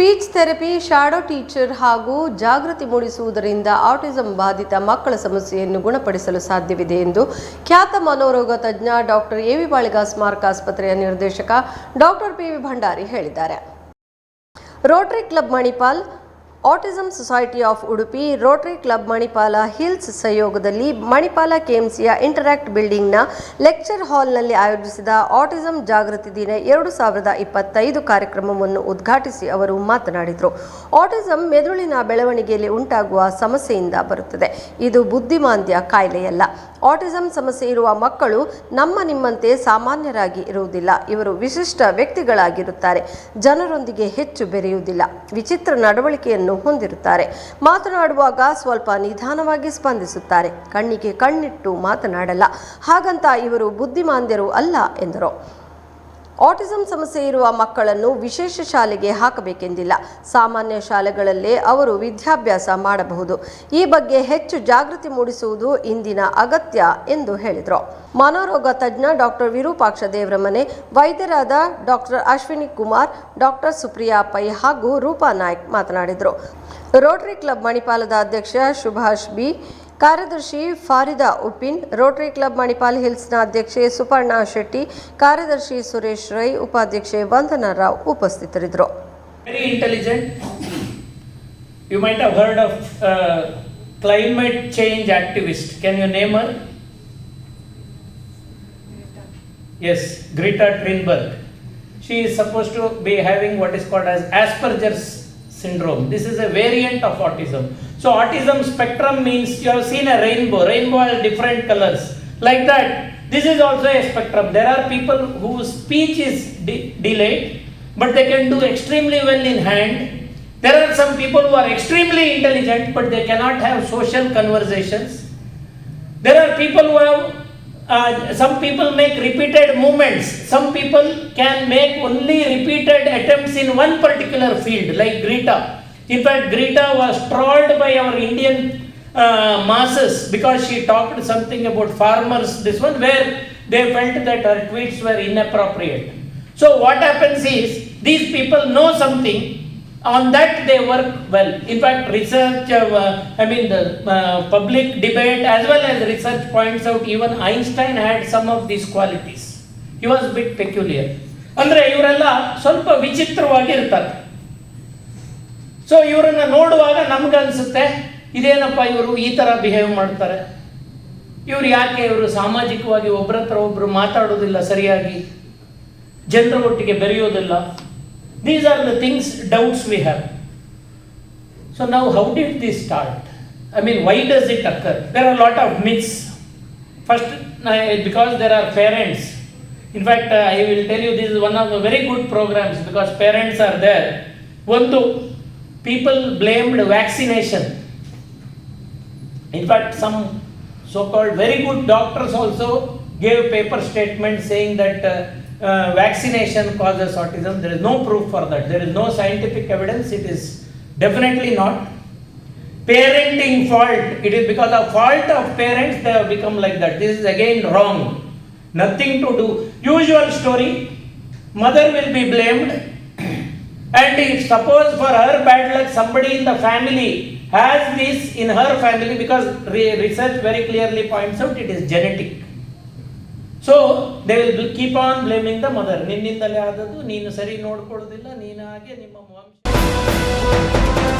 Speech therapy shadow teacher ಹಾಗೂ ಜಾಗೃತಿ ಮೂಡಿಸುವುದರಿಂದ autism ಬಾಧಿತ ಮಕ್ಕಳ ಸಮಸ್ಯೆಯನ್ನು ಗುಣಪಡಿಸಲು ಸಾಧ್ಯವಿದೆ ಎಂದು ಖ್ಯಾತ ಮನೋರೋಗ ತಜ್ಞ ಡಾಕ್ಟರ್ ಎ ವಿ ಬಾಳಿಗ ಸ್ಮಾರಕ ಆಸ್ಪತ್ರೆಯ ನಿರ್ದೇಶಕ ಡಾಕ್ಟರ್ ಪಿ ವಿ ಭಂಡಾರಿ ಹೇಳಿದ್ದಾರೆ. Rotary club Manipal autism society of Udupi rotary club Manipal hills ಸಹಯೋಗದಲ್ಲಿ ಮಣಿಪಾಲ ಕೆಎಂಸಿಯ ಇಂಟರಾಕ್ಟ್ ಬಿಲ್ಡಿಂಗ್ನ ಲೆಕ್ಚರ್ ಹಾಲ್ನಲ್ಲಿ ಆಯೋಜಿಸಿದ ಆಟಿಸಂ ಜಾಗೃತಿ ದಿನ ಎರಡು ಸಾವಿರದ ಇಪ್ಪತ್ತೈದು ಕಾರ್ಯಕ್ರಮವನ್ನು ಉದ್ಘಾಟಿಸಿ ಅವರು ಮಾತನಾಡಿದರು. ಆಟಿಸಂ ಮೆದುಳಿನ ಬೆಳವಣಿಗೆಯಲ್ಲಿ ಉಂಟಾಗುವ ಸಮಸ್ಯೆಯಿಂದ ಬರುತ್ತದೆ. ಇದು ಬುದ್ಧಿಮಾಂದ್ಯ ಕಾಯಿಲೆಯಲ್ಲ. ಆಟಿಸಂ ಸಮಸ್ಯೆ ಇರುವ ಮಕ್ಕಳು ನಮ್ಮ ನಿಮ್ಮಂತೆ ಸಾಮಾನ್ಯರಾಗಿ ಇರುವುದಿಲ್ಲ. ಇವರು ವಿಶಿಷ್ಟ ವ್ಯಕ್ತಿಗಳಾಗಿರುತ್ತಾರೆ. ಜನರೊಂದಿಗೆ ಹೆಚ್ಚು ಬೆರೆಯುವುದಿಲ್ಲ. ವಿಚಿತ್ರ ನಡವಳಿಕೆಯನ್ನು ಹೊಂದಿರುತ್ತಾರೆ. ಮಾತನಾಡುವಾಗ ಸ್ವಲ್ಪ ನಿಧಾನವಾಗಿ ಸ್ಪಂದಿಸುತ್ತಾರೆ. ಕಣ್ಣಿಗೆ ಕಣ್ಣಿಟ್ಟು ಮಾತನಾಡಲ್ಲ. ಹಾಗಂತ ಇವರು ಬುದ್ಧಿಮಾಂದ್ಯರು ಅಲ್ಲ ಎಂದರು. ಆಟಿಸಂ ಸಮಸ್ಯೆ ಇರುವ ಮಕ್ಕಳನ್ನು ವಿಶೇಷ ಶಾಲೆಗೆ ಹಾಕಬೇಕೆಂದಿಲ್ಲ. ಸಾಮಾನ್ಯ ಶಾಲೆಗಳಲ್ಲೇ ಅವರು ವಿದ್ಯಾಭ್ಯಾಸ ಮಾಡಬಹುದು. ಈ ಬಗ್ಗೆ ಹೆಚ್ಚು ಜಾಗೃತಿ ಮೂಡಿಸುವುದು ಇಂದಿನ ಅಗತ್ಯ ಎಂದು ಹೇಳಿದರು. ಮನೋರೋಗ ತಜ್ಞ ಡಾಕ್ಟರ್ ವಿರೂಪಾಕ್ಷ ದೇವರಮನೆ, ವೈದ್ಯರಾದ ಡಾಕ್ಟರ್ ಅಶ್ವಿನಿ ಕುಮಾರ್ ಡಾಕ್ಟರ್ ಸುಪ್ರಿಯಾ ಪೈ ಹಾಗೂ ರೂಪಾ ನಾಯ್ಕ್ ಮಾತನಾಡಿದರು. ರೋಟರಿ ಕ್ಲಬ್ ಮಣಿಪಾಲದ ಅಧ್ಯಕ್ಷ ಸುಭಾಷ್ ಬಿ. ಕಾರ್ಯದರ್ಶಿ ಫಾರಿದಾ ಉಪಿನ್ ರೋಟರಿ ಕ್ಲಬ್ ಮಣಿಪಾಲ್ ಹಿಲ್ಸ್ನ ಅಧ್ಯಕ್ಷೆ ಸುಪರ್ಣಾ ಶೆಟ್ಟಿ ಕಾರ್ಯದರ್ಶಿ ಸುರೇಶ್ ರೈ ಉಪಾಧ್ಯಕ್ಷೆ ವಂದನಾ ರಾವ್ ಉಪಸ್ಥಿತರಿದ್ದರು very intelligent. You might have heard of uh, climate change activist. Can you name her? Yes, Greta Thunberg. She is supposed to be having what is called as Asperger's syndrome. This is a variant of autism. So autism spectrum means you have seen a rainbow. Rainbow has different colors. Like that, this is also a spectrum. There are people whose speech is de- delayed, but they can do extremely well in hand. There are some people who are extremely intelligent, but they cannot have social conversations. There are people who have, uh, some people make repeated movements. Some people can make only repeated attempts in one particular field, like Greta. In fact, Greta was trolled by our Indian uh, masses because she talked something about farmers, this one, where they felt that her tweets were inappropriate. So, what happens is, these people know something, on that they work well. In fact, research, uh, I mean, the uh, public debate as well as research points out even Einstein had some of these qualities. He was a bit peculiar. ಅಂದ್ರೆ ಇವರೆಲ್ಲ ಸ್ವಲ್ಪ ವಿಚಿತ್ರವಾಗಿ ಇರ್ತಾರೆ so ಇವರನ್ನ ನೋಡುವಾಗ ನಮ್ಗನ್ಸುತ್ತೆ, ಇದೇನಪ್ಪ ಇವರು ಈ ಥರ ಬಿಹೇವ್ ಮಾಡ್ತಾರೆ? ಇವ್ರು ಯಾಕೆ ಇವರು ಸಾಮಾಜಿಕವಾಗಿ ಒಬ್ಬರ ಹತ್ರ ಒಬ್ಬರು ಮಾತಾಡೋದಿಲ್ಲ ಸರಿಯಾಗಿ? ಜನರ ಒಟ್ಟಿಗೆ ಬೆರೆಯೋದಿಲ್ಲ? These are the things doubts we have so ನಾವು how did the start I mean why does it occur there are lot of myths first because there are parents in fact I will tell you this one of the very good programmes because parents are there ಒಂದು people blamed vaccination. In fact, some so called very good doctors also gave paper statements saying that uh, uh, vaccination causes autism. There is no proof for that, there is no scientific evidence, it is definitely not. Parenting fault, it is because of fault of parents they have become like that. This is again wrong. Nothing to do. Usual story mother will be blamed And if suppose for her bad luck, somebody in the family has this in her family, because re- research very clearly points out it is genetic. So they will keep on blaming the mother. ನಿನ್ನಿಂದಲೇ ಆದದ್ದು ನೀನು ಸರಿ ನೋಡ್ಕೊಳ್ಳೋದಿಲ್ಲ ನೀನು ಹಾಗೆ ನಿಮ್ಮ ವಂಶ